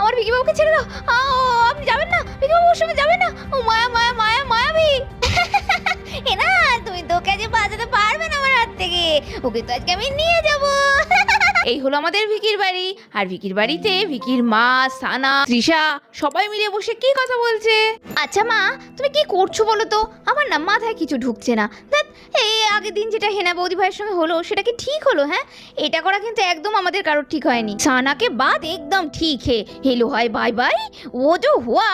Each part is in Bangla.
আমার ভিকি বাবুকে ছেড়ে দাও। আপনি যাবেন না? ভিকি ওর সঙ্গে যাবেন না? ও, মায়া মায়া মায়া, মায়াবি। এ না তুমি তো কাজে বাজাতে পারবে না আমার হাত থেকে। ওকে তো আজকে আমি নিয়ে যাব। এই হলো আমাদের ভিকির বাড়ি। আর ভিকির বাড়িতে ভিকির মা সানা তৃষা সবাই মিলে বসে কি কথা বলছে? আচ্ছা মা তুমি কি করছ বলো তো? আমার না মাথায় কিছু ঢুকছে না। এই আগের দিন যেটা হেনা বৌদি ভাইয়ের সঙ্গে হলো সেটা কি ঠিক হলো হ্যাঁ? এটা করা কিন্তু একদম আমাদের কারোর ঠিক হয়নি। সানাকে বাদ একদম ঠিক হে। হেলো হয় বাই বাই। ও যে হুয়া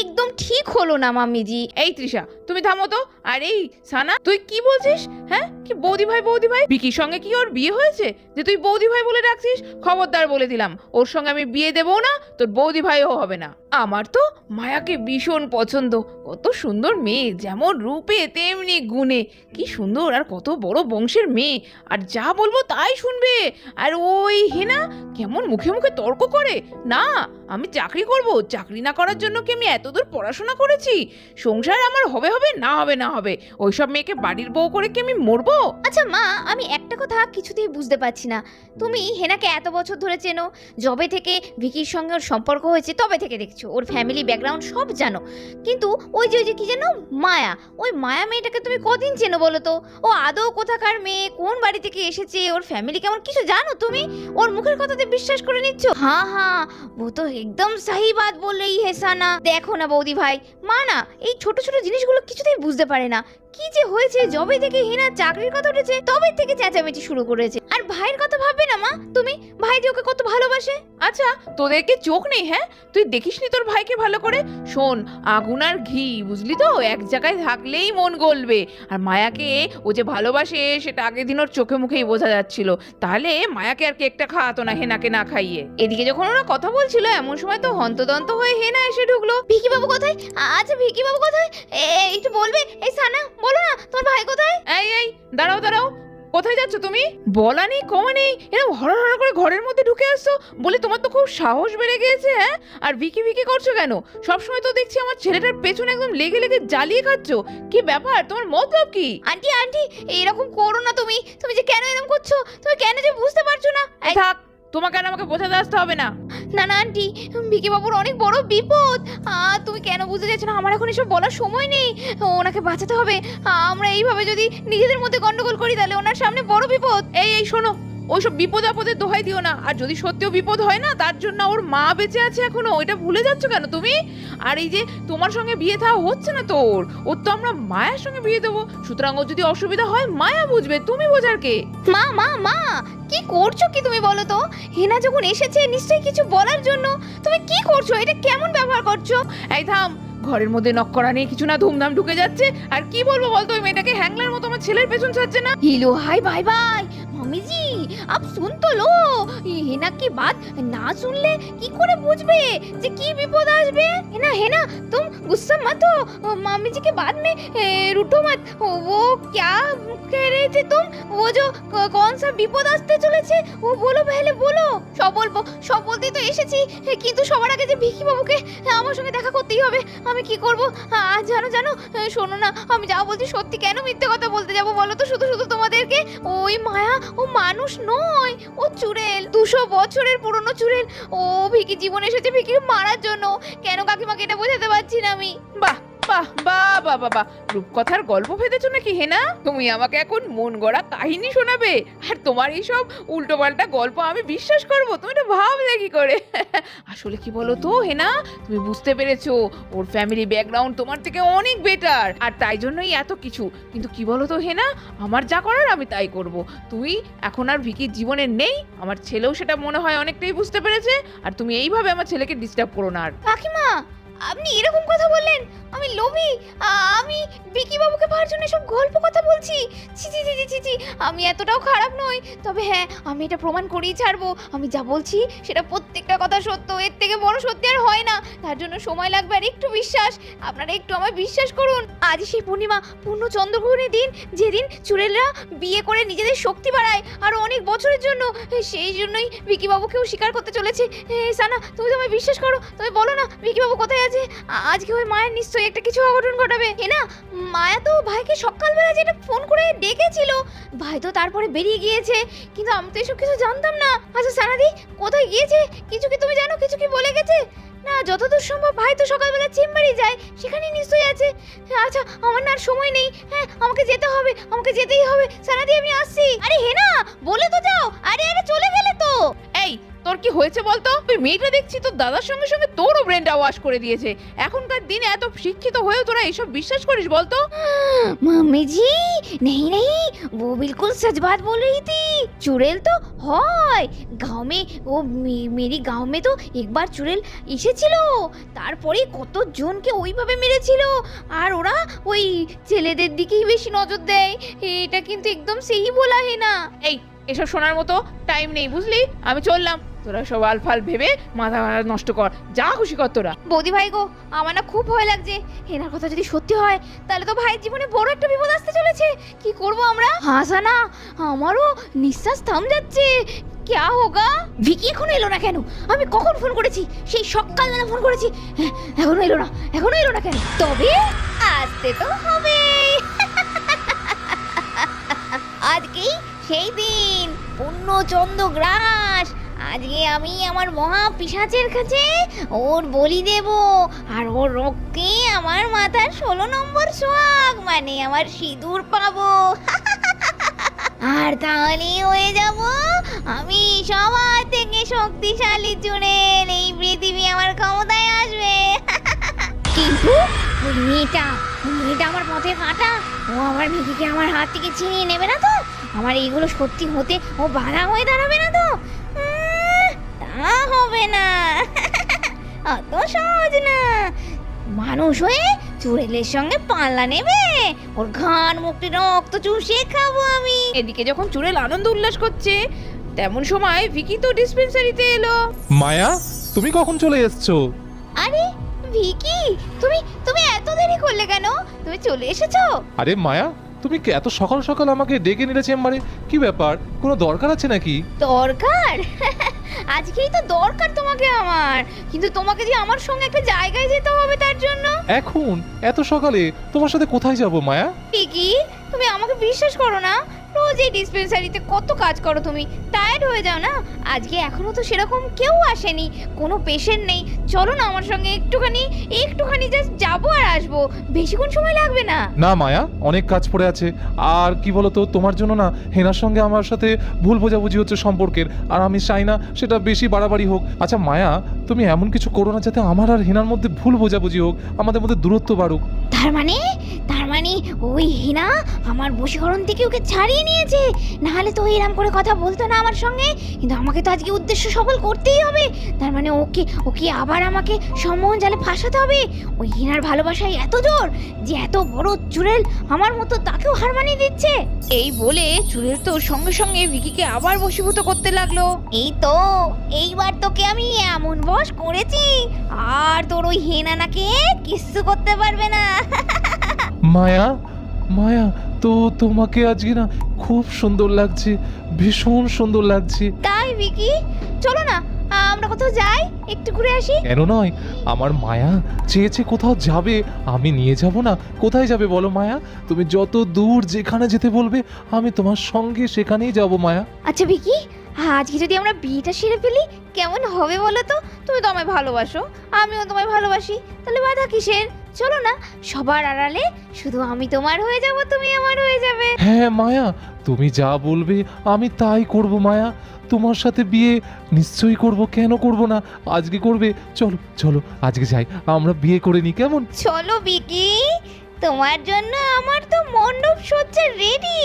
একদম ঠিক হলো না মাম্মিজি এই তৃষা তুমি থামো তো। আর এই সানা তুই কি বলছিস? হ্যাঁ? কি বৌদি ভাই বৌদি ভাই বিকির সঙ্গে কি ওর বিয়ে হয়েছে? যে তুই বৌদি ভাই বলে ডাকছিস, খবরদার বলে দিলাম। ওর সঙ্গে আমি বিয়ে দেবো না, তোর বৌদি ভাইও হবে না। আমার তো মায়াকে ভীষণ পছন্দ। কত সুন্দর মেয়ে, যেমন রূপে তেমনি গুণে। কি সুন্দর আর কত বড় বংশের মেয়ে। আর যা বলব তাই শুনবে। আর ওই হেনা কেমন মুখে মুখে তর্ক করে। না, আমি চাকরি করব। চাকরি না করার জন্য কি আমি এতদূর পড়াশোনা করেছি? সংসার আমার হবে হবে, না হবে না হবে। ওইসব মেয়েকে বাড়ির বউ করে কি আমি মরবো? আচ্ছা মা, আমি একটা কথা কিছুতেই বুঝতে পারছি না। তুমি হেনাকে এত বছর ধরে চেনো। যবে থেকে ভিকির সঙ্গে ওর সম্পর্ক হয়েছে, তবে থেকে দেখছ। ওর ফ্যামিলি ব্যাকগ্রাউন্ড সব জানো। কিন্তু ওই যে ওই যে কি যেন? মায়া। ওই মায়া মেয়েটাকে তুমি কদিন চেনো বলো তো? ও আদৌ কোথাকার মেয়ে? কোন বাড়ি থেকে এসেছে? ওর ফ্যামিলি কেমন? কিছু জানো তুমি? ওর মুখের কথাতে বিশ্বাস করে নিচ্ছ? হ্যাঁ হ্যাঁ। ও তো একদম সাহি বাত বললেই হেসানা। দেখো না বৌদি ভাই। মা না, এই ছোট ছোট জিনিসগুলো কিছুতেই বুঝতে পারে না। কি যে হয়েছে? যবে থেকে হিনা চাকরির কথা উঠেছে তবে থেকে চেঁচামেচি শুরু করেছে। আর ভাইয়ের কথা ভাববে না মা? তুমি? ভাই যে ওকে কত ভালোবাসে? আচ্ছা তোদের কি চোখ নেই হ্যাঁ? তুই দেখিসনি তোর ভাইকে ভালো করে? শোন আগুন আর ঘি বুঝলি তো? এক জায়গায় থাকলেই মন গলবে। আর মায়াকে ও যে ভালোবাসে সেটা আগের দিন ওর চোখে মুখেই বোঝা যাচ্ছিল। তাহলে মায়াকে আর কেকটা খাওয়াতো না হেনাকে না খাইয়ে। এদিকে যখন ওরা কথা বলছিল এমন সময় তো হন্তদন্ত হয়ে হেনা এসে ঢুকলো। ভিকি বাবু কোথায় আচ্ছা ভিকি বাবু কোথায়? এ- একটু বলবে? এই সানা বলো না তোমার ভাই কোথায়? এই এই দাঁড়াও দাঁড়াও। কোথায় যাচ্ছ তুমি? বলা নেই কমা নেই এরকম হর হর করে ঘরের মধ্যে ঢুকে আসছো? বলে তোমার তো খুব সাহস বেড়ে গিয়েছে হ্যাঁ? আর ভিকি ভিকি করছ কেন? সবসময় তো দেখছি আমার ছেলেটার পেছনে একদম লেগে লেগে জ্বালিয়ে খাচ্ছ। কি ব্যাপার তোমার মতলব কি? আন্টি আন্টি এরকম করো না তুমি। তুমি যে কেন এরকম করছ? তুমি কেন যে বুঝতে পারছ না? থাক তোমাকে আর আমাকে বোঝাতে আসতে হবে না। না না আন্টি ভিকি বাবুর অনেক বড় বিপদ। আর তুমি কেন বুঝতে চাইছো না? আমার এখন এসব বলার সময় নেই। ওনাকে বাঁচাতে হবে। আমরা এইভাবে যদি নিজেদের মধ্যে গন্ডগোল করি তাহলে ওনার সামনে বড় বিপদ। এই এই শোনো। ওইসব বিপদ আপদের দোহাই দিও না। আর যদি সত্যিও বিপদ হয় না তার জন্য ওর মা বেঁচে আছে এখনও। ওইটা ভুলে যাচ্ছ কেন তুমি? আর এই যে তোমার সঙ্গে বিয়ে থা হচ্ছে না তোর। ওর তো আমরা মায়ের সঙ্গে বিয়ে দেবো। সুতরাং ওর যদি অসুবিধা হয় মায়া বুঝবে। তুমি বোঝার কে? মা মা মা! কি করছ কি তুমি বলো তো? হেনা যখন এসেছে নিশ্চয়ই কিছু বলার জন্য। তুমি কি করছ? এটা কেমন ব্যবহার করছ? এই থাম ঘরের মধ্যে নক করা নেই কিছু না ধুমধাম ঢুকে যাচ্ছে। আর কি বলব বলতো ওই মেয়েটাকে হ্যাংলার মতো আমার ছেলের পেছন ছাড়ছে না। Hello hi bye bye! Mummy जी अब सुन तो लो হেনা কি বাত না শুনলে কি করে বুঝবে যে কি বিপদ আসবে হেনা হেনা तुम गुस्सा मत हो मम्मी जी के बाद में ए, रूठो मत वो क्या कह रहे थे तुम वो जो क- कौन सा বিপদ আসতে চলেছে ও বলো পহলে বলো সব বলবো সব বলতেই তো এসেছি কিন্তু সবার আগে যে ভিকি বাবুকে আমার সঙ্গে দেখা করতেই হবে আমি কি করব আজ জানো জানো শোনো না আমি যা বলছি সত্যি কেন মিথ্যে কথা বলতে যাবো বলো তো শুধু শুধু তোমাদেরকে ওই মায়া ও মানুষ নয়, ও চুড়েল। দুশো বছরের পুরনো চুড়েল। ও ভিকি জীবন এসেছে ভিকির মারার জন্য। কেন কাকিমাকে এটা বোঝাতে পারছি না আমি? বাহ! বাহ বাহ বাহ বাহ রূপকথার গল্প ফেদেছো নাকি, হেনা? তুমি আমাকে এখন মন গড়া কাহিনী শোনাবে। আর তোমার এইসব উল্টো পাল্টা গল্প আমি বিশ্বাস করব, তুমি তো ভাবলে কি করে? আসলে কি বলো তো হেনা? তুমি বুঝতে পেরেছ, ওর ফ্যামিলি ব্যাকগ্রাউন্ড তোমার থেকে অনেক বেটার আর তাই জন্যই এত কিছু। কিন্তু কি বলো তো হেনা? আমার যা করার আমি তাই করব। তুই এখন আর ভিকির জীবনে নেই, আমার ছেলেও সেটা মনে হয় অনেকটাই বুঝতে পেরেছে। আর তুমি এইভাবে আমার ছেলেকে ডিস্টার্ব করো না আর। কাকিমা আপনি এরকম কথা বললেন? আমি লোভী আমি পাওয়ার জন্য সব গল্প কথা বলছি। ছি ছি ছি ছি, আমি এতটাও খারাপ নই। তবে হ্যাঁ আমি এটা প্রমাণ করেই ছাড়বো। আমি যা বলছি সেটা প্রত্যেকটা কথা সত্য এর থেকে বড় সত্যি আর হয় না। তার জন্য সময় লাগবে আর একটু বিশ্বাস। আপনারা একটু আমায় বিশ্বাস করুন। আজ সেই পূর্ণিমা পূর্ণ চন্দ্রগ্রহণের দিন যেদিন চুড়েলরা বিয়ে করে নিজেদের শক্তি বাড়ায় আর অনেক বছরের জন্য। সেই জন্যই বিকি বাবুকেও স্বীকার করতে চলেছে। সানা তুমি তো আমায় বিশ্বাস করো। তুমি বলো না বিকি বাবু কোথায় আছে? আজকে ওই মায়ের নিশ্চয়ই একটা কিছু অঘটন ঘটাবে। এ না মায়া তো ভাইকে সকালবেলা যেটা ফোন করে ডেকেছিল, ভাই তো তারপরে বেরিয়ে গিয়েছে। কিন্তু আমি তো এসব কিছু জানতাম না। আচ্ছা সানাদি কোথায় গিয়েছে? কিছু কি তুমি জানো? কিছু কি বলে গেছে? না, যতদূর সম্ভব ভাই তো সকালবেলা চেম্বারে যায়। সেখানেই নিশ্চয়ই আছে। আচ্ছা আমার না আর সময় নেই। হ্যাঁ আমাকে যেতে হবে, আমাকে যেতেই হবে। সারাদি, আমি আসছি। আরে হে না বলে তো যাও। আরে আরে, চলে গেলে তো। তোর কি হয়েছে বলতো তুই মেয়েটা দেখছি তোর দাদার সঙ্গে সঙ্গে তোরও ব্রেনটা ওয়াশ করে দিয়েছে এখনকার দিনে এত শিক্ষিত হয়েও তোরা এইসব বিশ্বাস করিস বলতো मम्मी जी नहीं नहीं वो बिल्कुल सच बात बोल रही थी चुड़ैल तो হয় গাঁও মে ও মে- মেরি গাঁও মে তো একবার চুড়েল এসেছিল তারপরে কত জনকে ওইভাবে মেরেছিল আর ওরা ওই ছেলেদের দিকেই বেশি নজর দেয় এটা কিন্তু একদম সেই বলা হে না এই এসব শোনার মতো টাইম নেই বুঝলি আমি চললাম তোরা সব আলফাল ভেবে মাথা মাথা নষ্ট কর। যা খুশি কর তোরা। বৌদি ভাই গো আমার না খুব ভয় লাগছে। এনার কথা যদি সত্যি হয় তাহলে তো ভাইয়ের জীবনে বড় একটা বিপদ আসতে চলেছে। কি করব আমরা? হাসা না আমারও নিঃশ্বাস থাম যাচ্ছে। ক্যা হোগা ভিকি এখন এলো না কেন? আমি কখন ফোন করেছি? সেই সকালবেলা ফোন করেছি। হ্যাঁ, এখনও এলো না এখনও এলো না কেন? তবে আসতে তো হবে। আজকেই সেই দিন পূর্ণচন্দ্র গ্রাস আজকে আমি আমার মহা পিসাচের কাছে ওর বলি দেব আর ওর রক্তে আমার মাথার ষোলো নম্বর সোহাগ মানে আমার সিঁদুর পাবো। আর তাহলেই হয়ে যাব আমি সবার থেকে শক্তিশালী চুড়েল এই পৃথিবী আমার ক্ষমতায় আসবে। কিন্তু মেয়েটা মেয়েটা আমার পথে কাটা ও আমার মিকিকে আমার হাত থেকে ছিনিয়ে নেবে না তো? আমার এইগুলো সত্যি হতে ও বাধা হয়ে দাঁড়াবে না তা? হবে না। অত সহজ না। মানুষ হয়ে চুড়েলের সঙ্গে পাল্লা নেবে। ওর ঘাড় মুক্তি রক্ত চুষে খাব আমি। এদিকে যখন চুড়েল আনন্দ উল্লাস করছে তেমন সময় ভিকি তো ডিসপেন্সারিতে এলো। মায়া তুমি কখন চলে এসছো? আরে ভিকি তুমি তুমি এত দেরি করলে কেন? তুমি চলে এসেছ? আরে মায়া তুমি কি এত সকাল সকাল আমাকে ডেকে নিলে চেম্বারে? কি ব্যাপার? কোনো দরকার আছে নাকি? দরকার? আজকেই তো দরকার তোমাকে আমার। কিন্তু তোমাকে যে আমার সঙ্গে একটা জায়গায় যেতে হবে তার জন্য। এখন? এত সকালে? তোমার সাথে কোথায় যাব মায়া? ঠিকই তুমি আমাকে বিশ্বাস করো না? রোজ এই ডিসপেন্সারিতে কত কাজ করো তুমি টায়ার্ড হয়ে যাও না? আজকে এখনও তো সেরকম কেউ আসেনি কোনো পেশেন্ট নেই। চলো না আমার সঙ্গে একটুখানি একটুখানি জাস্ট যাব আর আসব। বেশিক্ষণ সময় লাগবে না। না মায়া অনেক কাজ পড়ে আছে। আর কি বলতো তোমার জন্য না হেনার সঙ্গে আমার সাথে ভুল বোঝাবুঝি হচ্ছে সম্পর্কের। আর আমি চাই না সেটা বেশি বাড়াবাড়ি হোক। আচ্ছা মায়া তুমি এমন কিছু করো না যাতে আমার আর হেনার মধ্যে ভুল বোঝাবুঝি হোক আমাদের মধ্যে দূরত্ব বাড়ুক। তার মানে? মানে ওই হিনা আমার বশীকরণ থেকে ওকে ছাড়িয়ে নিয়েছে। নাহলে তো এরম করে কথা বলতো না আমার সঙ্গে। কিন্তু আমাকে তো আজকে উদ্দেশ্য সফল করতেই হবে। তার মানে ওকে ওকে আবার আমাকে সম্মোহন জালে ফাঁসাতে হবে। ওই হিনার ভালোবাসায় এত জোর যে এত বড় চুড়েল আমার মতো তাকেও হার মানিয়ে দিচ্ছে। এই বলে চুড়েল তো সঙ্গে সঙ্গে ভিকিকে আবার বশীভূত করতে লাগল। এই তো এইবার তোকে আমি এমন বস করেছি। আর তোর ওই হেনানাকে কিচ্ছু করতে পারবে না। মায়া মায়া তো তোমাকে আজকে না খুব সুন্দর লাগছে ভীষণ সুন্দর লাগছে। তাই ভিকি? চলো না আমরা কোথাও যাই একটু ঘুরে আসি। কেন নয় আমার মায়া চেয়েছে কোথাও যাবে আমি নিয়ে যাব না। কোথায় যাবে বলো মায়া? তুমি যত দূর যেখানে যেতে বলবে আমি তোমার সঙ্গে সেখানেই যাব মায়া। আচ্ছা ভিকি আজকে যদি আমরা বিয়েটা সেরে ফেলি কেমন হবে বলো তো? তুমি তো আমায় ভালোবাসো আমিও তোমায় ভালোবাসি। তাহলে বাধা কিসের? চলো না সবার আড়ালে শুধু আমি তোমার হয়ে যাব তুমি আমার হয়ে যাবে। হ্যাঁ মায়া তুমি যা বলবে আমি তাই করব মায়া। তোমার সাথে বিয়ে নিশ্চয়ই করব কেন করব না? আজকে করবে চলো চলো আজকে যাই আমরা বিয়ে করে নি কেমন? চলো বিকি তোমার জন্য আমার তো মণ্ডপ সজ্জা রেডি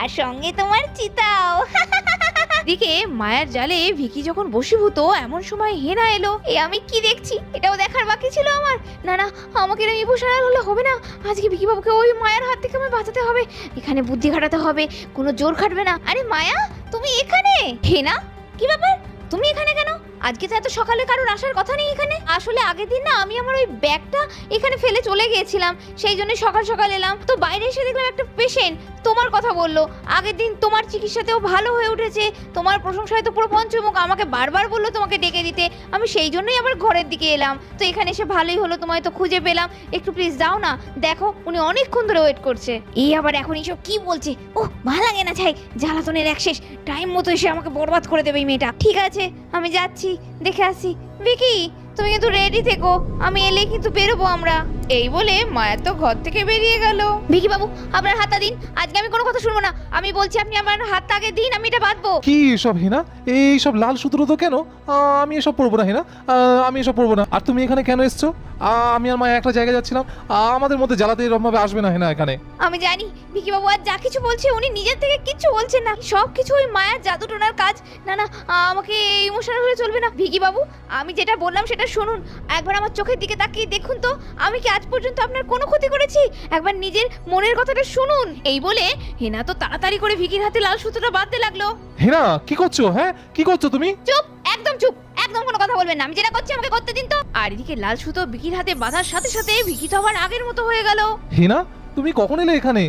আর সঙ্গে তোমার চিতাও। এদিকে মায়ের জালে ভিকি যখন বশীভূত, এমন সময় হেনা এলো। এ, আমি কি দেখছি? এটাও দেখার বাকি ছিল আমার। না না, আমাকে এরকম ইমোশনাল হলে হবে না। আজকে বিকি বাবুকে ওই মায়ের হাত থেকে আমায় বাঁচাতে হবে। এখানে বুদ্ধি খাটাতে হবে, কোনো জোর খাটবে না। আরে, মায়া, তুমি এখানে? হে না কি ব্যাপার? তুমি এখানে কেন? আজকে তো এত সকালে কারোর আসার কথা নেই এখানে। আসলে আগের দিন না, আমি আমার ওই ব্যাগটা এখানে ফেলে চলে গিয়েছিলাম। সেই জন্য সকাল সকাল এলাম। তো বাইরে এসে দেখলাম একটা পেশেন্ট তোমার কথা বলল। আগের দিন তোমার চিকিৎসাতেও ভালো হয়ে উঠেছে। তোমার প্রশংসায় তো পুরো পঞ্চমুখ। আমাকে বারবার বলল তোমাকে ডেকে দিতে। আমি সেই জন্যই আবার ঘরের দিকে এলাম। তো এখানে এসে ভালোই হলো, তোমায় তো খুঁজে পেলাম। একটু প্লিজ যাও না। দেখো, উনি অনেকক্ষণ ধরে ওয়েট করছে। এই আবার এখন এইসব কি বলছে? ও ভালো লাগে না, ছাই। জ্বালাতনের এক শেষ। টাইম মতো এসে আমাকে বরবাদ করে দেবে এই মেয়েটা। ঠিক আছে, আমি যাচ্ছি। দেখে আসি। ভিকি, তুমি কিন্তু রেডি থেকো। আমি এলে কিন্তু বেরোবো আমরা। এই বলে মায়া তো ঘর থেকে বেরিয়ে গেল। ভিকি বাবু আপনার হাতটা দিন। আজকে আমি কোনো কথা শুনব না। আমি বলছি আপনি আমার হাতটা আগে দিন আমি এটা বাঁধবো। কি এসব হেনা? এই সব লাল সূত্র তো কেন? আহ, আমি এসব পড়ব না হেনা। আহ, আমি এসব পড়ব না। আর তুমি এখানে কেন এসছো? আহ, আমি আর মায়া একটা জায়গায় যাচ্ছিলাম। আহ, আমাদের মধ্যে জ্বালাতে এরকমভাবে আসবে না হেনা এখানে। আমি জানি ভিকি বাবু আর যা কিছু বলছে উনি নিজের থেকে কিচ্ছু বলছেন না। সব কিছু ওই মায়ার জাদু টোনার কাজ। না না আমাকে ইমোশনাল হলে চলবে না। ভিকি বাবু আমি যেটা বললাম সেটা শুনুন। একবার আমার চোখের দিকে তাকিয়ে দেখুন তো আমি কি আজ পর্যন্ত আপনার কোনো ক্ষতি করেছি? একবার নিজের মনের কথাটা শুনুন। এই বলে হেনা তো তাড়াতাড়ি করে ভিকির হাতে লাল সুতোটা বাঁধতে লাগল। হেনা কি করছ হ্যাঁ? কি করছ তুমি? চুপ একদম চুপ একদম কোনো কথা বলবেন না। আমি যেটা করছি আমাকে করতে দিন তো। আর এদিকে লাল সুতো ভিকির হাতে বাঁধার সাথে সাথে ভিকি তো আবার আগের মতো হয়ে গেল। হেনা তুমি কখন এলে এখানে?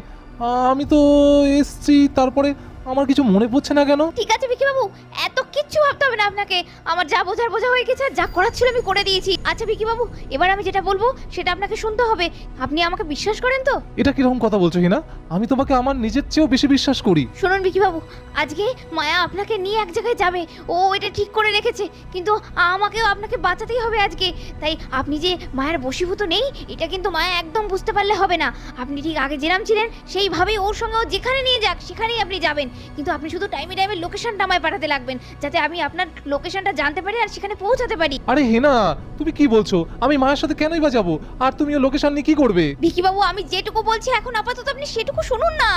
আমি তো এসছি তারপরে আমার কিছু মনে পড়ছে না কেন? ঠিক আছে ভিকি বাবু এত কিচ্ছু ভাবতে হবে না আপনাকে। আমার যা বোঝার বোঝা হয়ে গেছে আর যা করার ছিল আমি করে দিয়েছি। আচ্ছা ভিকি বাবু এবার আমি যেটা বলব সেটা আপনাকে শুনতে হবে। আপনি আমাকে বিশ্বাস করেন তো? এটা কীরকম কথা বলছো হিনা? আমি তোমাকে আমার নিজের চেয়েও বেশি বিশ্বাস করি। শুনুন ভিকি বাবু আজকে মায়া আপনাকে নিয়ে এক জায়গায় যাবে। ও এটা ঠিক করে রেখেছে কিন্তু আমাকেও আপনাকে বাঁচাতেই হবে আজকে। তাই আপনি যে মায়ের বশীভূত নেই এটা কিন্তু মায়া একদম বুঝতে পারলে হবে না। আপনি ঠিক আগে যেরাম ছিলেন সেইভাবেই ওর সঙ্গে ও যেখানে নিয়ে যাক সেখানেই আপনি যাবেন। কিন্তু আপনি শুধু টাইমে টাইমে লোকেশনটা আমায় পাঠাতে লাগবেন যাতে আমি আপনার লোকেশনটা জানতে পারি আর সেখানে পৌঁছাতে পারি। আরে হেনা তুমি কি বলছো? আমি মায়ের সাথে কেনই বা যাব? আর তুমি ও লোকেশন নিয়ে কি করবে? ভিকি বাবু আমি যেটুকু বলছি এখন আপাতত আপনি সেটুকু শুনুন না।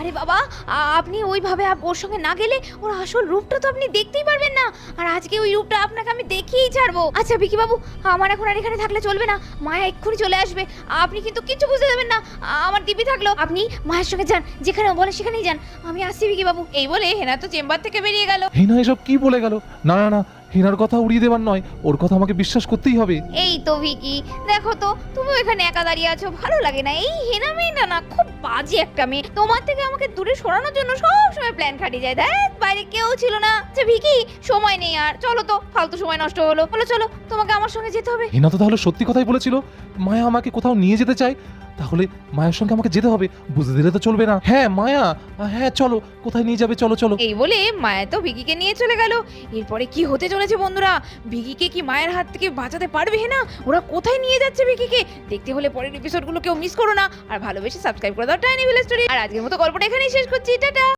আরে বাবা আ- আপনি ওইভাবে আপ- ওর সঙ্গে না গেলে ওর আসল রূপটা তো আপনি দেখতেই পারবেন না। আর আজকে ওই রূপটা আপনাকে আমি দেখিয়েই ছাড়বো। আচ্ছা ভিকি বাবু আমার এখন আর এখানে থাকলে চলবে না। মায়া এক্ষুনি চলে আসবে। আপনি কিন্তু কিচ্ছু বুঝতে দেবেন না। আমার দিবি থাকল। আপনি মায়ের সঙ্গে যান যেখানে ও বলে সেখানেই যান। আমি আসছি ভিকি বাবু, এই বলে হেনা তো চেম্বার থেকে বেরিয়ে গেল। হেনা এসব কি বলে গেল? না না না হেনার কথা উড়িয়ে দেবার নয় ওর কথা আমাকে বিশ্বাস করতেই হবে। এই তো ভিকি দেখো তো তুমি এখানে একা দাঁড়িয়ে আছো ভালো লাগে না। এই হেনা মেয়েটা না খুব বাজে একটা মেয়ে। তোমার থেকে আমাকে দূরে সরানোর জন্য সব সময় প্ল্যান খাটিয়ে যায়। দেখ বাইরে কেউ ছিল না। যে ভিকি সময় নেই আর। চলো তো ফালতু সময় নষ্ট হলো। বলো চলো তোমাকে আমার সঙ্গে যেতে হবে। হেনা তো তাহলে সত্যি কথাই বলেছিল মায়া আমাকে কোথাও নিয়ে যেতে চায়। তাহলে মায়ের সঙ্গে আমাকে যেতে হবে বুঝতে দিলে তো চলবে না। হ্যাঁ মায়া হ্যাঁ চলো কোথায় নিয়ে যাবে চলো চলো। এই বলে মায়া তো ভিকিকে নিয়ে চলে গেল। এরপরে কি হতে চলেছে বন্ধুরা, ভিকিকে কি মায়ের হাত থেকে বাঁচাতে পারবে না ওরা কোথায় নিয়ে যাচ্ছে ভিকিকে? দেখতে হলে পরের এপিসোডগুলো কেউ মিস করো না। আর ভালোবেসে সাবস্ক্রাইব করে দাও টাইনি ভিলেজ স্টোরি আর আজকের মতো গল্পটা এখানেই শেষ করছি। টাটা!